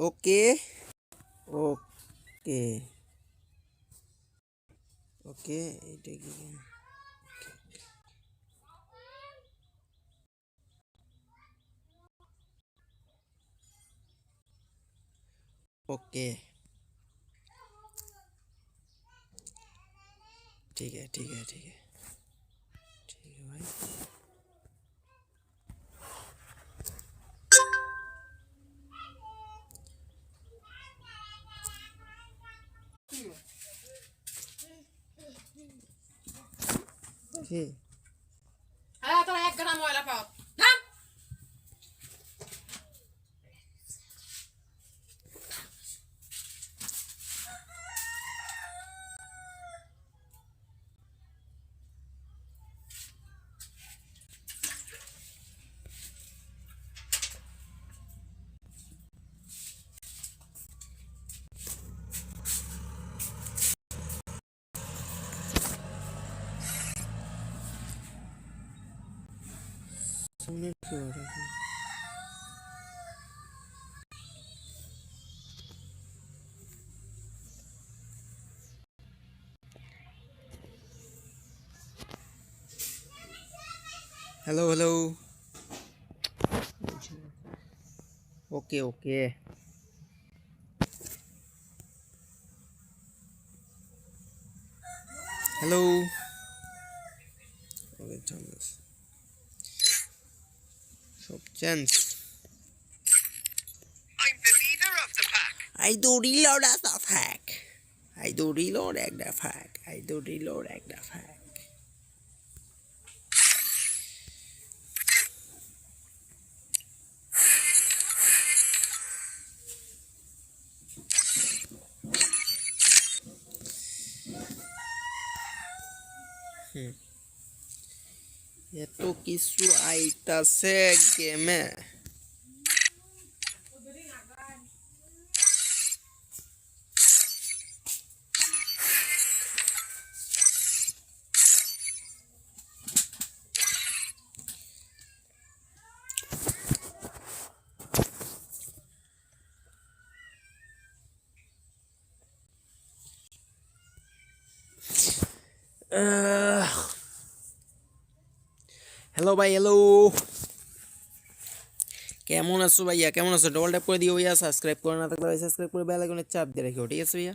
Oke. Oke. Oke, ide gini. Oke. Tiga, tiga, tiga. Tiga, tiga. fait. Hello hello okay okay hello সব chance I do reload as a fact. I do reload as a fact. I do reload as a fact. এত কিছু আইতাছে গেমে hello ভাই hello কেমন আছো ভাইয়া? কেমন আছো? ডবল ট্যাপ করে দিও ভাইয়া সাবস্ক্রাইব করে না থাকলে ভাই সাবস্ক্রাইব করে বেল আইকনের চাপ দিয়ে রাখিও ঠিক আছে ভাইয়া?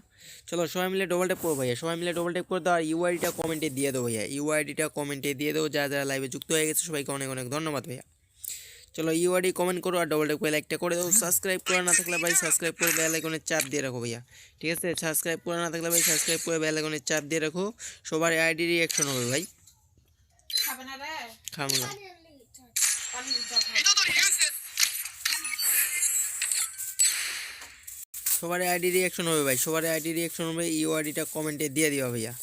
চলো সবাই মিলে ডবল ট্যাপ করো ভাইয়া সবাই মিলে ডবল ট্যাপ করে দাও আর ইউআইডিটা কমেন্টে দিয়ে দাও ভাইয়া ইউআইডিটা কমেন্টে দিয়ে দাও যারা যারা লাইভে যুক্ত হয়ে গেছে সবাইকে অনেক অনেক ধন্যবাদ ভাইয়া। চলো ইউআইডি কমেন্ট করো আর ডবল ট্যাপ করে লাইকটা করে দাও সাবস্ক্রাইব করে না থাকলে ভাই সাবস্ক্রাইব করে বেল আইকনের চাপ দিয়ে রাখো ভাইয়া ঠিক আছে? সাবস্ক্রাইব করে না থাকলে ভাই সাবস্ক্রাইব করে বেল আইকনের চাপ দিয়ে রাখো সবার আইডি রিয়াকশন হবে ভাই। খাবে না সবার আইডি রিয়াকশন হবে ভাই, সবার আইডি রিয়াকশন হবে ইউ আইডিটা কমেন্টে দিয়ে দিও ভাইয়া।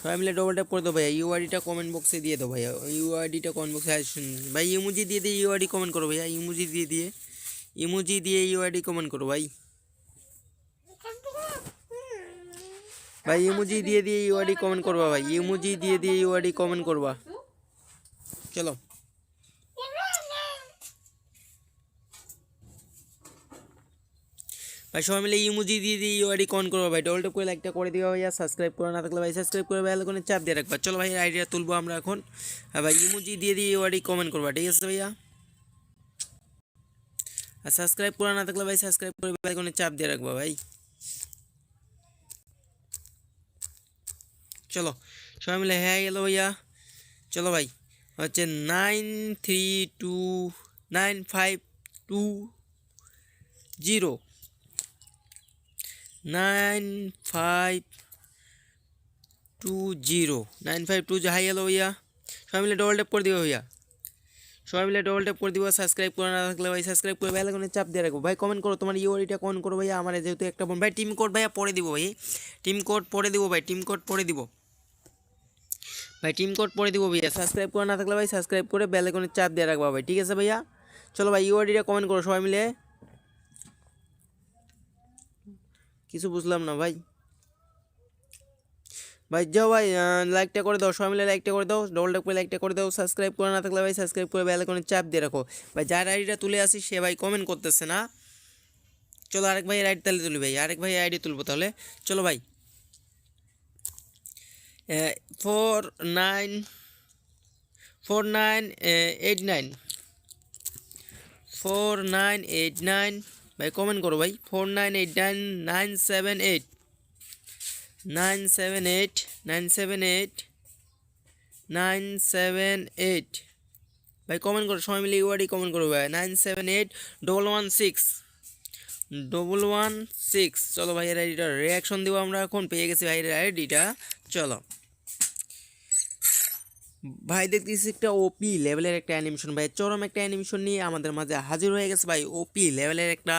সবাই মিলে ডবল ট্যাপ করে দাও ভাইয়া, ইউ আইডিটা কমেন্ট বক্সে দিয়ে দাও ভাইয়া। ইউ আইডিটা কমেন্ট বক্সে ভাই, ইমুজি দিয়ে দিয়ে ইউ আইডি কমেন্ট করো ভাইয়া, ইমুজি দিয়ে দিয়ে, ইমুজি দিয়ে ইউ আইডি কমেন্ট করো ভাই। ভাই, ইমুজি দিয়ে দিয়ে ইউ আইডি কমেন্ট করবা ভাই, ইমুজি দিয়ে দিয়ে ইউ আইডি কমেন্ট করবা। চলো। ভাই, সবাই মিলে ইমোজি দিয়ে দিয়ে ইউআইডি কন করব ভাই ডবল টপ করে লাইকটা করে দিও ভাইয়া সাবস্ক্রাইব করে, না থাকলে ভাই সাবস্ক্রাইব করে বেল কোনো চাপ দিয়ে রাখবা। চলো ভাই আইডিয়া তুলবো আমরা এখন। হ্যাঁ ভাই ইমোজি দিয়ে দিয়ে ইউআইডি কমেন্ট করবা, ঠিক আছে ভাইয়া? আর সাবস্ক্রাইব করা, না থাকলে ভাই সাবস্ক্রাইব করে বেল কোনো চাপ দিয়ে রাখবা ভাই। চলো, সবাই মিলে হ্যাঁ এলো ভাইয়া। চলো ভাই, হচ্ছে nine three two nine five two zero nine five two zero nine five two hi hello ভাইয়া সবাই মিলে ডবল ট্যাপ করে দিও ভাইয়া সবাই মিলে ডবল ট্যাপ করে দিব সাবস্ক্রাইব করে না থাকলে ভাই সাবস্ক্রাইব করে বেল আইকনে চাপ দিয়ে রাখব ভাই কমেন্ট করো তোমার ইউআইডিটা কমেন্ট করো ভাইয়া। আমার যেহেতু একটা বোন। ভাই টিম কোড ভাইয়া পরে দিব ভাই। টিম কোড পরে দিব ভাই টিম কোড পরে দিব। ভাই টিম কোড পরে দিব ভাইয়া। সাবস্ক্রাইব করে না থাকলে ভাই সাবস্ক্রাইব করে বেল চাপ দিয়ে রাখবা ভাই। ঠিক আছে ভাইয়া? চলো ভাই ইউআইডিটা কমেন্ট করো সবাই মিলে। কিছু বুঝলাম না, ভাই। ভাই, যাও ভাই লাইকটা করে দাও, সবাই মিলে লাইকটা করে দাও ডবল ট্যাপ করে লাইকটা করে দাও সাবস্ক্রাইব করে না থাকলে ভাই সাবস্ক্রাইব করে বেল আইকনে চাপ দিয়ে রাখো। ভাই, যার আইডিটা তুলে আসি, সে ভাই কমেন্ট করতেছে না। চলো আরেক ভাই আইডি তাহলে তুলি ভাই, আরেক ভাই আইডি তুলবো তাহলে। চলো ভাই। Four nine four nine eight nine four nine eight nine ভাই কমেন্ট করো ভাই। Four nine eight nine nine seven eight nine seven eight nine seven eight nine seven eight ভাই কমেন্ট করো, সবাই মিলে ইউআরডি কমেন্ট করো ভাই। Nine seven eight double one six double one six চলো ভাইয়ের আইডিটা রিয়াকশন দেবো আমরা এখন। পেয়ে গেছি ভাইয়ের আইডিটা চলো। ভাই দেখতেছি একটা ওপি লেভেলের একটা অ্যানিমেশন ভাই চরম একটা অ্যানিমেশন নিয়ে আমাদের মাঝে হাজির হয়ে গেছে, ভাই। ওপি লেভেলের একটা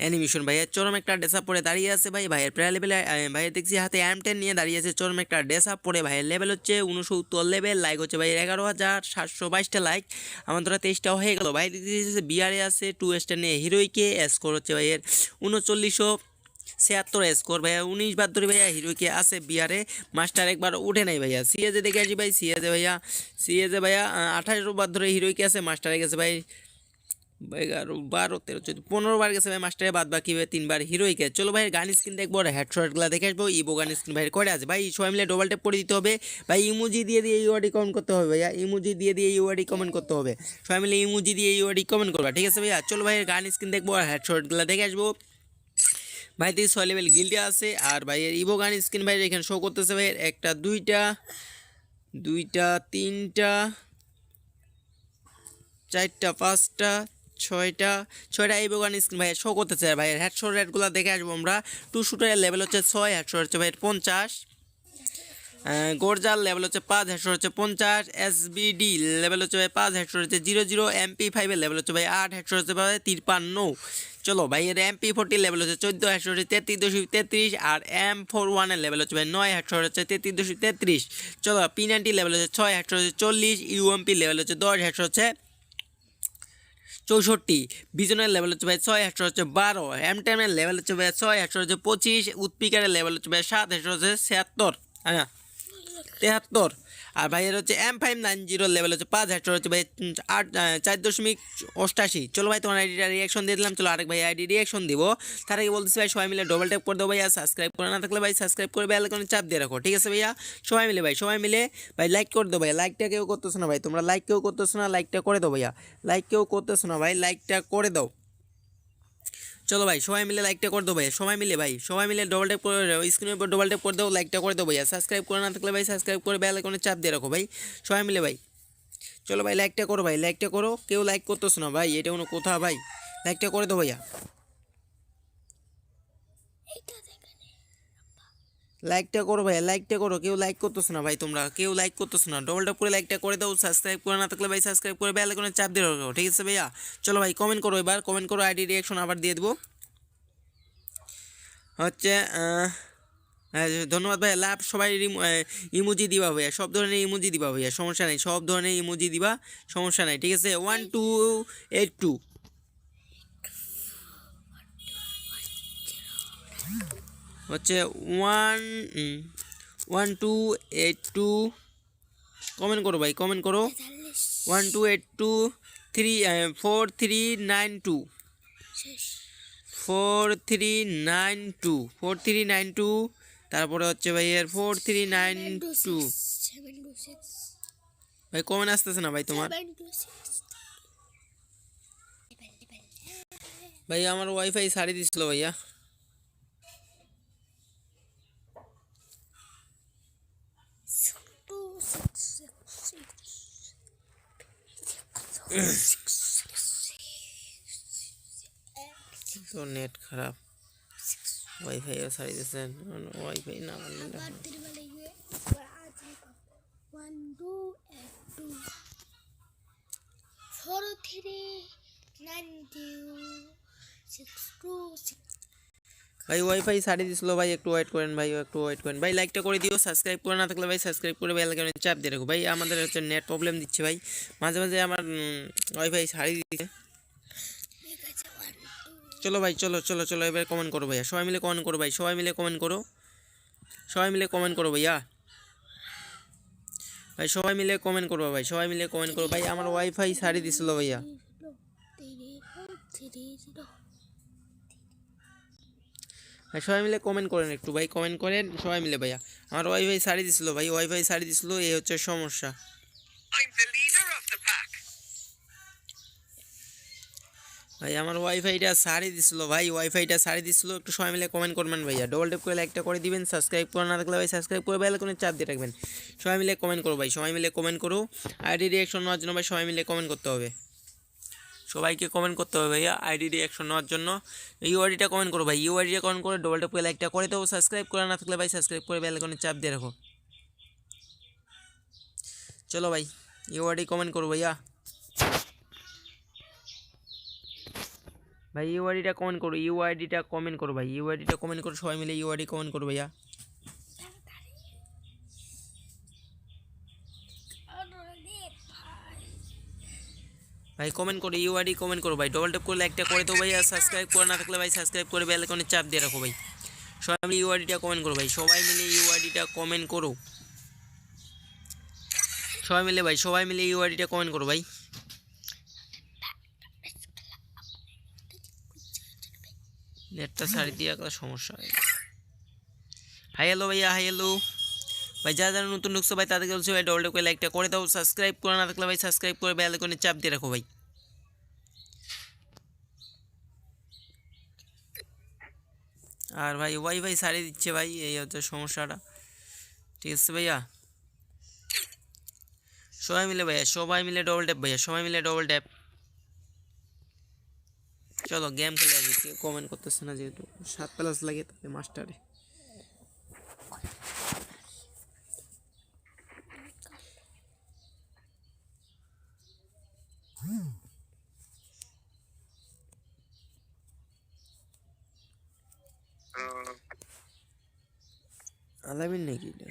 অ্যানিমেশন ভাই চরম একটা ডেসআপ পরে দাঁড়িয়ে আছে, ভাই। ভাইয়ের প্রায় লেভেলে ভাই দেখছি হাতে এম টেন নিয়ে দাঁড়িয়ে আছে। চরম একটা ডেসআপ পরে ভাইয়ের লেভেল হচ্ছে উনসত্তর লেভেল লাইক হচ্ছে ভাই এগারো হাজার সাতশো বাইশটা লাইক আমাদের তেইশটা হয়ে গেল। ভাই, দেখতেছি বিয়ারে আছে টু স্টার নিয়ে হিরোইকে স্কোর হচ্ছে ভাইয়ের উনচল্লিশশো ছিয়াত্তর স্কোর ভাইয়া উনিশ বার ধরে ভাইয়া হিরোকে আছে বিয়ারে মাস্টার একবার উঠে নাই ভাইয়া। সিএজে দেখে আসি ভাই, সিএজে ভাইয়া সিএজে ভাইয়া আঠাশ বার ধরে হিরোইকে আছে? মাস্টারে গেছে ভাই, এগারো, বারো, তেরো, চোদ্দ, পনেরো বার গেছে ভাই মাস্টারে বাদ বাকি তিনবার হিরোইকে চলো ভাই, গান স্ক্রিন দেখব হেডশটগুলো দেখে আসব ইবো গান স্ক্রিন ভাই করে আছে? ভাই, সবাই মিলে ডবল টেপ করে দিতে হবে। ভাই ইমুজি দিয়ে দিয়ে ইউআরডি কমেন্ট করতে হবে ভাইয়া। ইমুজি দিয়ে দিয়ে ইউআরডি কমেন্ট করতে হবে। সবাই মিলে ইমুজি দিয়ে ইউআরডি কমেন্ট করবা, ঠিক আছে ভাইয়া? চলো ভাই, গান স্ক্রিন দেখব হেডশটগুলো দেখে আসব। ভাই ছয় লেভেল গিল্ডে আছে, আর ভাইয়ের ইভো গান স্ক্রিন ভাই এখানে শো করতেছে ভাইয়ের একটা, দুইটা দুইটা, তিনটা, চারটা, পাঁচটা, ছয়টা ছয়টা ইভো গান স্ক্রিন ভাইয়ের শো করতেছে আর ভাইয়ের হেডশট রেটগুলো দেখে আসব আমরা। টু শুটারের লেভেল হচ্ছে ছয় হেডশট হচ্ছে ভাইয়ের পঞ্চাশ গোরজাল লেভেল হচ্ছে পাঁচ হেডশট হচ্ছে পঞ্চাশ এসবিডি লেভেল হচ্ছে ভাই পাঁচ হেডশট হচ্ছে জিরো জিরো এমপি ফাইভের লেভেল হচ্ছে ভাই আট হেডশট হচ্ছে ভাই তিরপান্ন চলো ভাই, এর এমপি ফোরটি লেভেল হচ্ছে চোদ্দ একশো হচ্ছে তেত্রিশ দশমিক তেত্রিশ, আর এম ফোর ওয়ানের লেভেল হচ্ছে ভাই নয় হেডশট হচ্ছে তেত্রিশ দশমিক তেত্রিশ। চলো পি নাইনটি লেভেল হচ্ছে ছয় একশো হচ্ছে চল্লিশ ইউএমপি লেভেল হচ্ছে দশ হেডশট হচ্ছে চৌষট্টি। বিজনের লেভেল হচ্ছে ভাই ছয় হেডশট হচ্ছে বারো। এম টেনের লেভেল হচ্ছে ভাই ছয় হেডশট হচ্ছে পঁচিশ। উৎপিকারের লেভেল হচ্ছে ভাই সাত হেডশট হচ্ছে ছিয়াত্তর। হ্যাঁ তেহাত্তর। আর ভাইয়ের হচ্ছে M five nine zero level হচ্ছে পাঁচ হেক্টর হচ্ছে ভাই আট চার দশমিক অষ্টাশি। চলো ভাই, তোমার আইডিটা রিয়াকশন দিয়ে দিলাম। চলো আরেক ভাই আইডি রিয়াকশন দিব। তার আগে বলতেছি ভাই, সবাই মিলে ডবল ট্যাপ করে দেবো ভাইয়া। সাবস্ক্রাইব করে না থাকলে ভাই সাবস্ক্রাইব করে বেল আইকনে চাপ দিয়ে রাখো, ঠিক আছে ভাইয়া? সবাই মিলে ভাই, সবাই মিলে ভাই লাইক করে দেবো ভাই লাইকটা কেউ করতেছো না ভাই, তোমরা লাইক কেউ করতেছো না লাইকটা করে দাও ভাইয়া। লাইক কেউ করতেছো না ভাই লাইকটা করে দাও। চলো ভাই, সবাই মিলে লাইকটা করে দেবো ভাই, সবাই মিলে ভাই, সবাই মিলে ডবল ট্যাপ করে স্ক্রিনের উপর ডবল ট্যাপ করে দেবো লাইকটা করে দেবো ভাই সাবস্ক্রাইব করে না থাকলে ভাই সাবস্ক্রাইব করে বেল আইকনে চাপ দিয়ে রাখো ভাই, সবাই মিলে ভাই। চলো ভাই লাইকটা করো ভাই লাইকটা করো, কেউ লাইক করতেছো না ভাই, এটা কোনো কোথা ভাই লাইকটা করে দেবো ভাইয়া। লাইকটা করো ভাই লাইকটা করো কেউ লাইক করতেছো না ভাই তোমরা কেউ লাইক করতেছো না ডবল ট্যাপ করে লাইকটা করে দাও সাবস্ক্রাইব করে না থাকলে ভাই সাবস্ক্রাইব করে বেল আইকনে চাপ দিয়ে রাখো ঠিক আছে ভাইয়া চলো ভাই কমেন্ট করো এবার কমেন্ট করো আইডি রিয়াকশন আবার দিয়ে দেবো হচ্ছে হ্যাঁ, ধন্যবাদ ভাইয়া লাভ সবাই ইমোজি দিবা ভাইয়া সব ধরনের ইমোজি দিবা ভাইয়া সমস্যা নেই সব ধরনের ইমোজি দিবা সমস্যা নাই ঠিক আছে ওয়ান টু এইট টু হচ্ছে one one two eight two comment করো ভাই কমেন্ট করো। One two eight two three four three nine two four three nine two four three nine two তারপরে হচ্ছে ভাই এর ফোর থ্রি নাইন টু ভাই comment আসতেছে না ভাই তোমার? ভাই আমার ওয়াইফাই সারি দিছিল ভাইয়া। তো নেট খারাপ। ওয়াইফাইও দিয়েছেন ওয়াইফাই না আনলে ভাই ওয়াইফাই সারি দিছিল ভাই একটু ওয়েট করেন ভাই একটু ওয়েট করেন ভাই লাইকটা করে দিও সাবস্ক্রাইব করে না থাকলে ভাই সাবস্ক্রাইব করে বেল আইকনে চাপ দিয়ে রাখো ভাই আমাদের হচ্ছে নেট প্রবলেম দিচ্ছে ভাই মাঝে মাঝে আমার ওয়াইফাই সারি দিচ্ছে. চলো ভাই চলো চলো চলো এবার কমেন্ট করো ভাইয়া সবাই মিলে কমেন্ট করো ভাই সবাই মিলে কমেন্ট করো সবাই মিলে কমেন্ট করো ভাইয়া ভাই সবাই মিলে কমেন্ট করব ভাই সবাই মিলে কমেন্ট করো ভাই আমার ওয়াইফাই সারি দিছিল ভাইয়া ভাই সবাই মিলে কমেন্ট করেন একটু ভাই কমেন্ট করেন সবাই মিলে ভাইয়া। আমার ওয়াইফাই সারি দিছিল ভাই ওয়াইফাই সারি দিছিল এই হচ্ছে সমস্যা. ভাই আমার ওয়াইফাইটা সারি দিছিল ভাই ওয়াইফাইটা সারি দিছিল একটু সবাই মিলে কমেন্ট করবেন ভাইয়া। ডবল টেপ করে লাইকটা করে দিবেন সাবস্ক্রাইব করে না থাকলে ভাই সাবস্ক্রাইব করে বেল কোনো চাপ দিয়ে রাখবেন। সবাই মিলে কমেন্ট করো ভাই সবাই মিলে কমেন্ট করো। আইডি রিয়াকশন নেওয়ার জন্য ভাই সবাই মিলে কমেন্ট করতে হবে। সবাইকে কমেন্ট করতে হবে ভাইয়া আইডি রিয়াকশন নেওয়ার জন্য। ইউআইডিটা কমেন্ট করো ভাই ইউআইডিটা কমেন্ট করে ডবল টেপ লাইকটা করে দেবো সাবস্ক্রাইব করে না থাকলে ভাই সাবস্ক্রাইব করে বেল কোনো চাপ দিয়ে রাখো। চলো ভাই ইউআইডি কমেন্ট করো ভাইয়া। ভাই ইউআইডিটা কমেন্ট করো ইউআইডিটা কমেন্ট করো ভাই ইউআইডিটা কমেন্ট করো, সবাই মিলে ইউআইডি কমেন্ট করো ভাইয়া। ভাই কমেন্ট করো ইউআইডি কমেন্ট করো ভাই। ডবল ট্যাপ করলে একটা করে তো ভাই আর সাবস্ক্রাইব করে না থাকলে ভাই সাবস্ক্রাইব করে বেল আইকনে চাপ দিয়ে রাখো ভাই। সবাই মিলে ইউআইডিটা কমেন্ট করো ভাই, সবাই মিলে ইউআইডিটা কমেন্ট করো। সবাই মিলে ভাই, সবাই মিলে ইউআইডিটা কমেন্ট করো ভাই। নেটটা ছাড়ি দিয়ে একটা সমস্যা হাই হ্যালো ভাইয়া হাই হ্যালো ভাই, যারা যারা নতুন ঢুকছো ভাই, তাদেরকে বলছি ভাই ডবল করে লাইকটা করে দাও সাবস্ক্রাইব করে না থাকলে ভাই সাবস্ক্রাইব করে বেল আইকনে চাপ দিয়ে রাখো ভাই। আর ভাই ওয়াই ভাই সারিয়ে দিচ্ছে ভাই, এই হচ্ছে সমস্যাটা। ঠিক আছে ভাইয়া? সবাই মিলে ভাইয়া, সবাই মিলে ডবল ট্যাপ ভাইয়া, সবাই মিলে ডবল ট্যাপ চলো গেম খেলে কেউ কমেন্ট করতেছে না যেহেতু, সাত প্লাস লাগে তাতে মাস্টারে আলামিন নাকি এটা?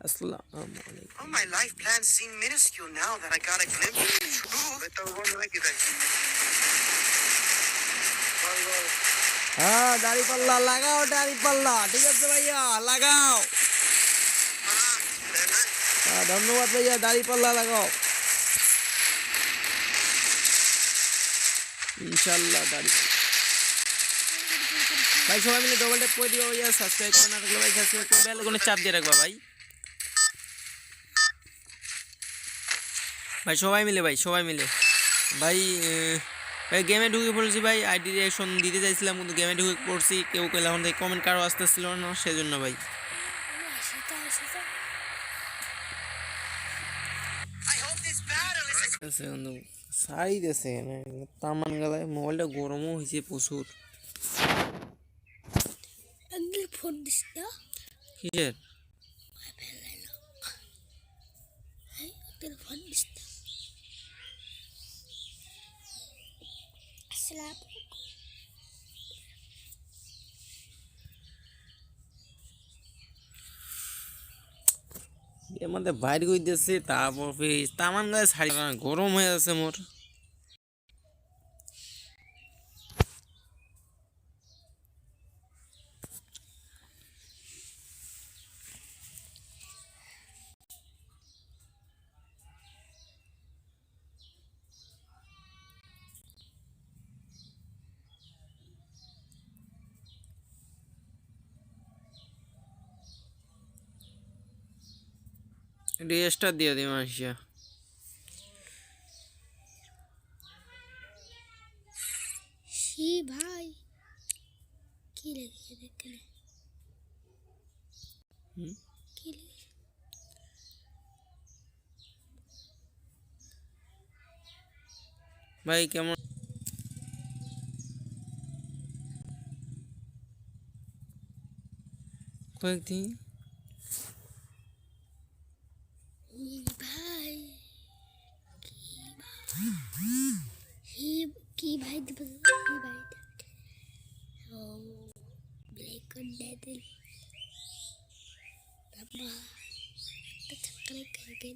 আসসালামু আলাইকুম Oh, my life plans seem minuscule now that I got a glimpse of the truth. হ্যাঁ দাড়ি পাল্লা লাগাও দাড়ি পাল্লা ঠিক আছে ভাইয়া লাগাও হ্যাঁ ধন্যবাদ ভাইয়া, দাড়ি পাল্লা লাগাও। ইনশাল্লাহ দাড়ি ভাই, সবাই মিলে ডবল ট্যাপ করে দিও ভাইয়া সাবস্ক্রাইব করে না থাকলে ভাই সাবস্ক্রাইব করে বেল কোনো চাপ দিয়ে রাখবা ভাই। ভাই, সবাই মিলে, ভাই, সবাই মিলে। ভাই ভাই গেমে ঢুকে পড়েছি ভাই আইডি রিয়াকশন দিতে চাইছিলাম, কিন্তু গেমে ঢুকে পড়ছি, কেউ কেউ এখন থেকে কমেন্ট কারও আসতেছিল না, সেজন্য ভাই। আছে বন্ধু। সাইড আছে তামান গেলায় মোবাইলটা গরমও হয়েছে প্রচুর। ফোন দিস না? কিসের? হ্যাঁ ফোন দিস না। এর মধ্যে বাইর করে দিয়েছে তারপর তামান গায়ে শাড়ি গরম হয়ে আছে মোর। রেজিস্টার দিয়ে দিই মাসিয়া সি ভাই কি লেগে দেখলে হুম? কি লেগে ভাই কেমন কয়েকদিন ভাই কি কি ভাই দেব কি ভাই ও ব্লেক অন ডেডল বাবা তো চক্করে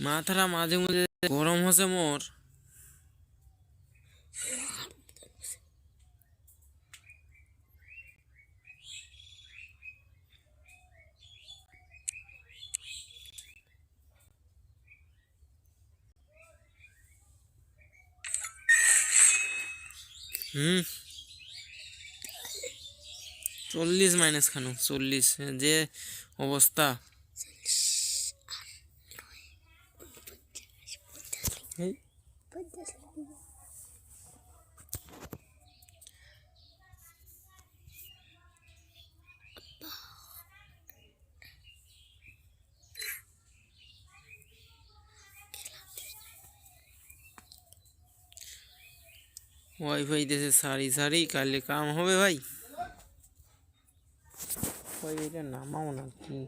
মাথাটা মাঝে মাঝে গরম হচ্ছে মোর। হুম। চল্লিশ মাইনাস খানো চল্লিশ যে অবস্থা। এই ওয়াইফাই দেশে সারি সারি কালে কাম হবে ভাই ভাই এটা নামাও না কি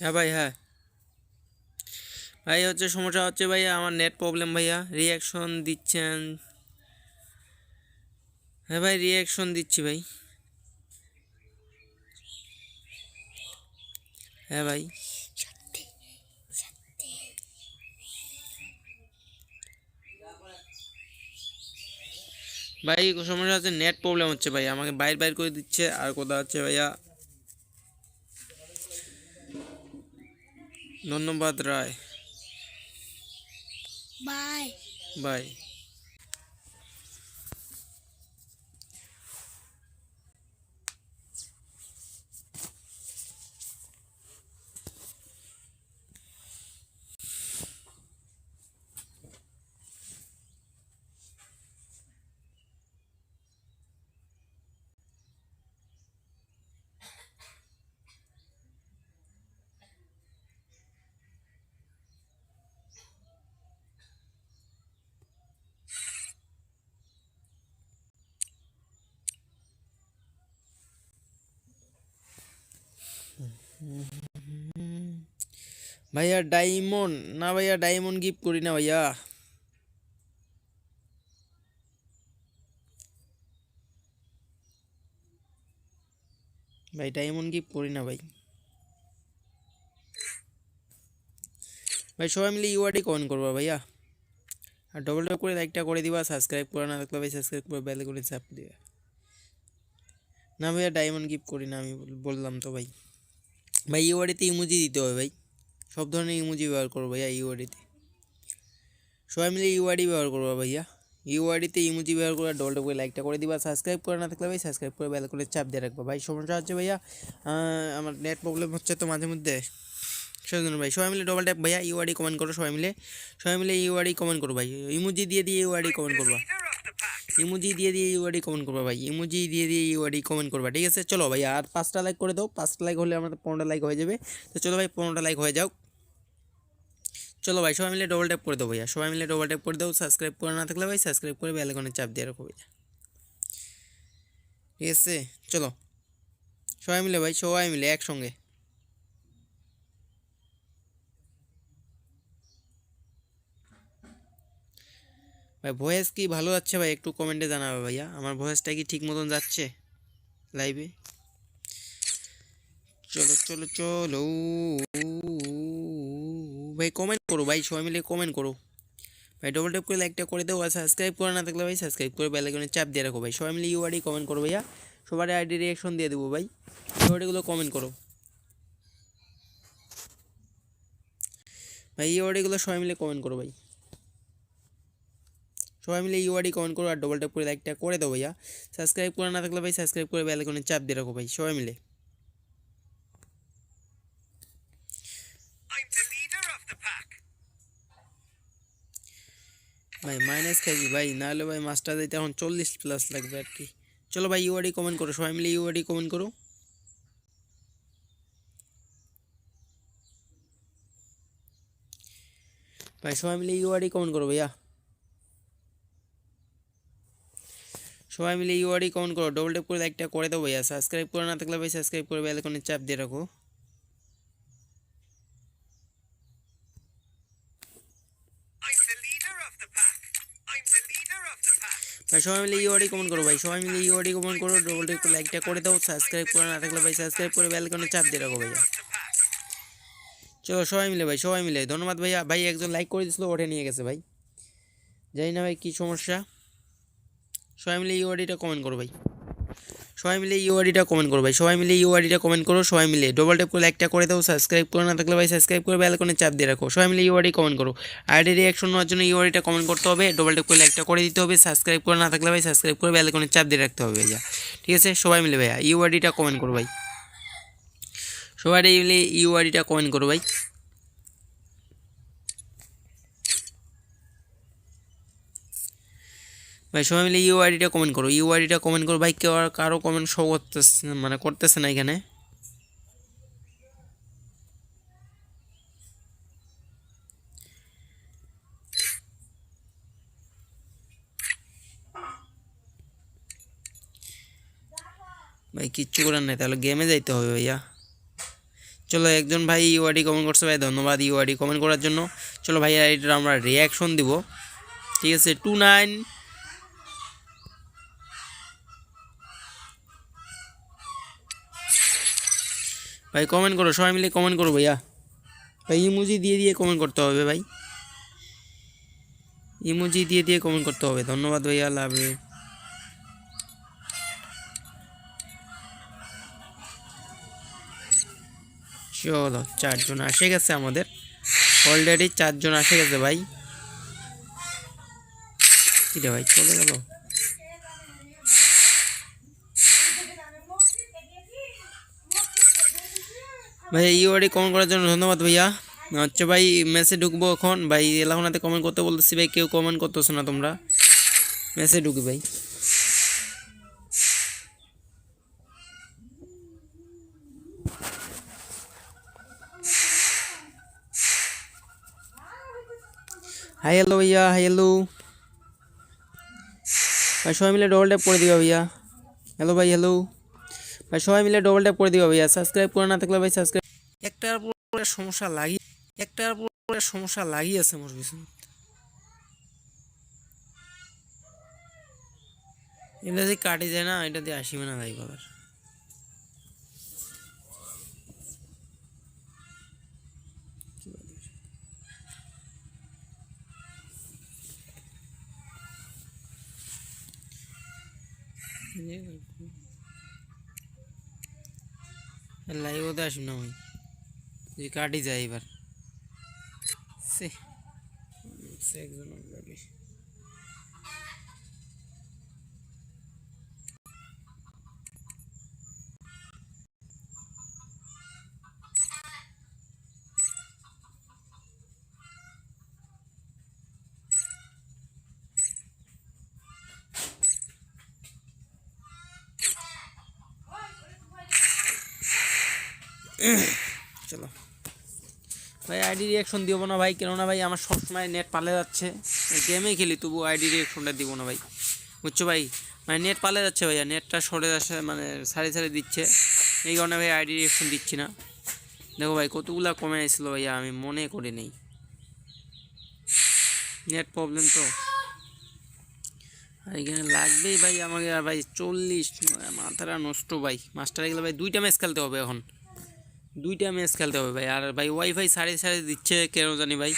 হ্যাঁ ভাই হ্যাঁ। ভাই, হচ্ছে সমস্যা হচ্ছে ভাইয়া, আমার নেট প্রবলেম ভাইয়া। রিয়াকশন দিচ্ছেন। হ্যাঁ ভাই রিয়াকশন দিচ্ছি ভাই। হ্যাঁ ভাই। ভাই সমস্যা আছে? নেট প্রবলেম হচ্ছে ভাই। আমাকে বাইর বাইর করে দিচ্ছে। আর কোথা হচ্ছে ভাইয়া? ধন্যবাদ রায়। বাই। বাই। ভাইয়া ডায়মন্ড, না ভাইয়া ডায়মন্ড গিফট করি না ভাইয়া। ভাই ডায়মন্ড গিফট করি না ভাই। ভাই সবাই মিলে ইউআরডি কমেন্ট করব ভাইয়া। আর ডবল টপ করে লাইকটা করে দিবা সাবস্ক্রাইব করে না থাকলে ভাই সাবস্ক্রাইব করে বেল করে চাপ দিবা। না ভাইয়া ডায়মন্ড গিফট করি না, আমি বললাম তো ভাই। ভাই ইউআরডিতে ইমোজি দিতে হবে ভাই। সব ধরনের ইমোজি ব্যবহার করব ভাইয়া ইউআরডিতে সবাই মিলে ইউআরডি ব্যবহার করব ভাইয়া। ইউআরডিতে ইমোজি ব্যবহার করে ডবল করে লাইকটা করে দিবা। সাবস্ক্রাইব করে না থাকলে ভাই সাবস্ক্রাইব করে বেল করে চাপ দিয়ে রাখব। ভাই, সমস্যা হচ্ছে ভাইয়া আমার নেট প্রবলেম হচ্ছে তো মাঝে মধ্যে। সেজন্য ভাই, সবাই মিলে ডবল ট্যাপ ভাইয়া ইউআরডি কমেন্ট করো সবাই মিলে। সবাই মিলে ইউআরডি কমেন্ট করো ভাই। ইমোজি দিয়ে দিয়ে ইউআরডি কমেন্ট করবা। ইমোজি দিয়ে দিয়ে ইউআরডি কমেন্ট করবা ভাই। ইমোজি দিয়ে দিয়ে ইউআরডি কমেন্ট করবা, ঠিক আছে? চলো ভাই, আর পাঁচটা লাইক করে দাও। পাঁচটা লাইক হলে আমাদের পনেরোটা লাইক হয়ে যাবে। তো চলো ভাই, পনেরোটা লাইক হয়ে যাও। চলো ভাই, সবাই মিলে ডবল ট্যাপ করে দাও ভাইয়া। সবাই মিলে ডবল ট্যাপ করে দাও। সাবস্ক্রাইব করে না থাকলে ভাই সাবস্ক্রাইব করে বেলাকনে চাপ দিয়ে রাখো ভাইয়া। ঠিক আছে? চলো। সবাই মিলে ভাই, সবাই মিলে একসঙ্গে। ভাই, ভয়েস কি ভালো যাচ্ছে ভাই? একটু কমেন্টে জানাবে ভাইয়া। আমার ভয়েসটা কি ঠিক মতন যাচ্ছে লাইভে চলো চলো চলো। ভাই কমেন্ট করো ভাই, সবাই মিলে কমেন্ট করো। ভাই ডবল ট্যাপ করে লাইকটা করে দাও আর সাবস্ক্রাইব করে না থাকলে ভাই সাবস্ক্রাইব করে বেল আইকনে চাপ দিয়ে রাখো ভাই। সবাই মিলে ইউআইডি কমেন্ট করো ভাইয়া। সবার আইডি রিয়াকশন দিয়ে দেবো ভাই। ইউআইডিগুলো কমেন্ট করো। ভাই ইউআইডিগুলো সবাই মিলে কমেন্ট করো ভাই। সবাই মিলে ইউআইডি কমেন্ট করো আর ডবল ট্যাপ করে লাইকটা করে দেবো ভাইয়া। সাবস্ক্রাইব করে না থাকলে ভাই সাবস্ক্রাইব করে বেল আইকনে চাপ দিয়ে রাখো ভাই সবাই মিলে। ভাই মাইনাস খাইছি ভাই নাহলে ভাই মাস্টার দিতে এখন চল্লিশ প্লাস লাগবে আর কি। চলো ভাই ইউআইডি কমেন্ট করো সবাই মিলে ইউআইডি কমেন্ট করো। ভাই সবাই মিলে ইউআইডি কমেন্ট করো ভাইয়া। সবাই মিলে ইউআরই কমেন্ট করো ডবল ট্যাপ করে লাইকটা করে দেবো ভাইয়া সাবস্ক্রাইব করে না থাকলে ভাই সাবস্ক্রাইব করে বেল আইকনে চাপ দিয়ে রাখো. ভাই, সবাই মিলে ইউআরই কমেন্ট করো ভাই, সবাই মিলে ইউআরই কমেন্ট করো ডবল ট্যাপ করে লাইকটা করে দাও সাবস্ক্রাইব করে না থাকলে ভাই সাবস্ক্রাইব করে বেল আইকনে চাপ দিয়ে রাখো ভাইয়া। চলো সবাই মিলে ভাই, সবাই মিলে, ধন্যবাদ ভাইয়া, ভাই একজন লাইক করে দিছিল, ওঠে নিয়ে গেছে ভাই। জানি না ভাই কী সমস্যা। সবাই মিলে ইউআরডিটা কমেন্ট করো ভাই। সবাই মিলে ইউআরডিটা কমেন্ট করো ভাই। সবাই মিলে ইউআরডিটা কমেন্ট করো, সবাই মিলে। ডবল ট্যাপ করে লাইকটা করে দাও সাবস্ক্রাইব করে না থাকলে ভাই সাবস্ক্রাইব করে বেল আইকনে চাপ দিয়ে রাখো। সবাই মিলে ইউআরডি কমেন্ট করো। আইডি রিয়াকশন নেওয়ার জন্য ইউআরডিটা কমেন্ট করতে হবে ডবল ট্যাপ করে লাইকটা করে দিতে হবে সাবস্ক্রাইব করে না থাকলে ভাই সাবস্ক্রাইব করে বেল আইকনে চাপ দিয়ে রাখতে হবে ভাইয়া। ঠিক আছে? সবাই মিলে ভাইয়া ইউআরডিটা কমেন্ট করো ভাই। সবাই মিলে ইউআরডিটা কমেন্ট করো ভাই। ভাই, সবাই মিলে ইউ আইডিটা কমেন্ট করো। ইউ আইডিটা কমেন্ট করো। ভাই, কেউ আর কারও কমেন্ট শো করতেছে মানে করতেছে না এখানে। ভাই, কিচ্ছু করার নাই, তাহলে গেমে যাইতে হবে ভাইয়া। চলো, একজন ভাই ইউআইডি কমেন্ট করছে, ভাই, ধন্যবাদ ইউআইডি কমেন্ট করার জন্য। চলো ভাই এটার আমরা রিয়াকশন দিব। ঠিক আছে টু নাইন ভাই কমেন্ট করো, সবাই মিলে কমেন্ট করো ভাইয়া। ভাই ইমোজি দিয়ে দিয়ে কমেন্ট করতে হবে ভাই। ইমোজি দিয়ে দিয়ে কমেন্ট করতে হবে। ধন্যবাদ ভাইয়া লাভ। চলো, চারজন আসে গেছে আমাদের। অলরেডি চারজন আসে গেছে ভাই। কি রে ভাই, চলে গেল? ভাই ইউআরডি কমেন্ট করার জন্য ধন্যবাদ ভাইয়া। হচ্ছে ভাই মেসে ঢুকবো এখন। ভাই এলাকাতে কমেন্ট করতে বলতেছি ভাই, কেউ কমেন্ট করতেছো না তোমরা? মেসে ঢুকি ভাই। হাই হ্যালো ভাইয়া হাই হ্যালো ভাই, সবাই মিলে ডবল ট্যাপ করে দিবা ভাইয়া। হ্যালো ভাই হ্যালো ভাই, সবাই মিলে ডবল ট্যাপ করে দিবা ভাইয়া। সাবস্ক্রাইব করে না থাকলে ভাই সাবস্ক্রাইব একটার পরে সমস্যা লাগি, একটার পরে সমস্যা লাগি আছে মোর পিছনে। এটা যদি কাটি যায় না, এটা দিয়ে আসিবে না তাই বলার লাইভ ওতে আসিব না ভাই। যদি কাটি যায় এবার সে সে একজন লাগে চলো ভাই আইডি রিয়াকশন দিব না ভাই, কেননা ভাই আমার সবসময় নেট পালে যাচ্ছে। গেমে খেলি তবু আইডি রিয়াকশনটা দিব না ভাই। বুঝছ ভাই? মানে নেট পালে যাচ্ছে ভাইয়া নেটটা সরে যাচ্ছে মানে সারি সারি দিচ্ছে। এই কারণে ভাই আইডি রিয়াকশন দিচ্ছি না। দেখো ভাই, কতগুলা কমে আসছিল ভাইয়া, আমি মনে করে নেই। নেট প্রবলেম তো। আর এখানে লাগবেই ভাই আমাকে, আর ভাই চল্লিশ, মাথাটা নষ্ট ভাই। মাস্টারে গেলে ভাই, দুইটা ম্যাচ খেলতে হবে এখন। দুইটা ম্যাচ খেলতে হবে ভাই। আর ভাই ওয়াইফাই সাড়ে সাড়ে দিচ্ছে কেন জানি ভাই।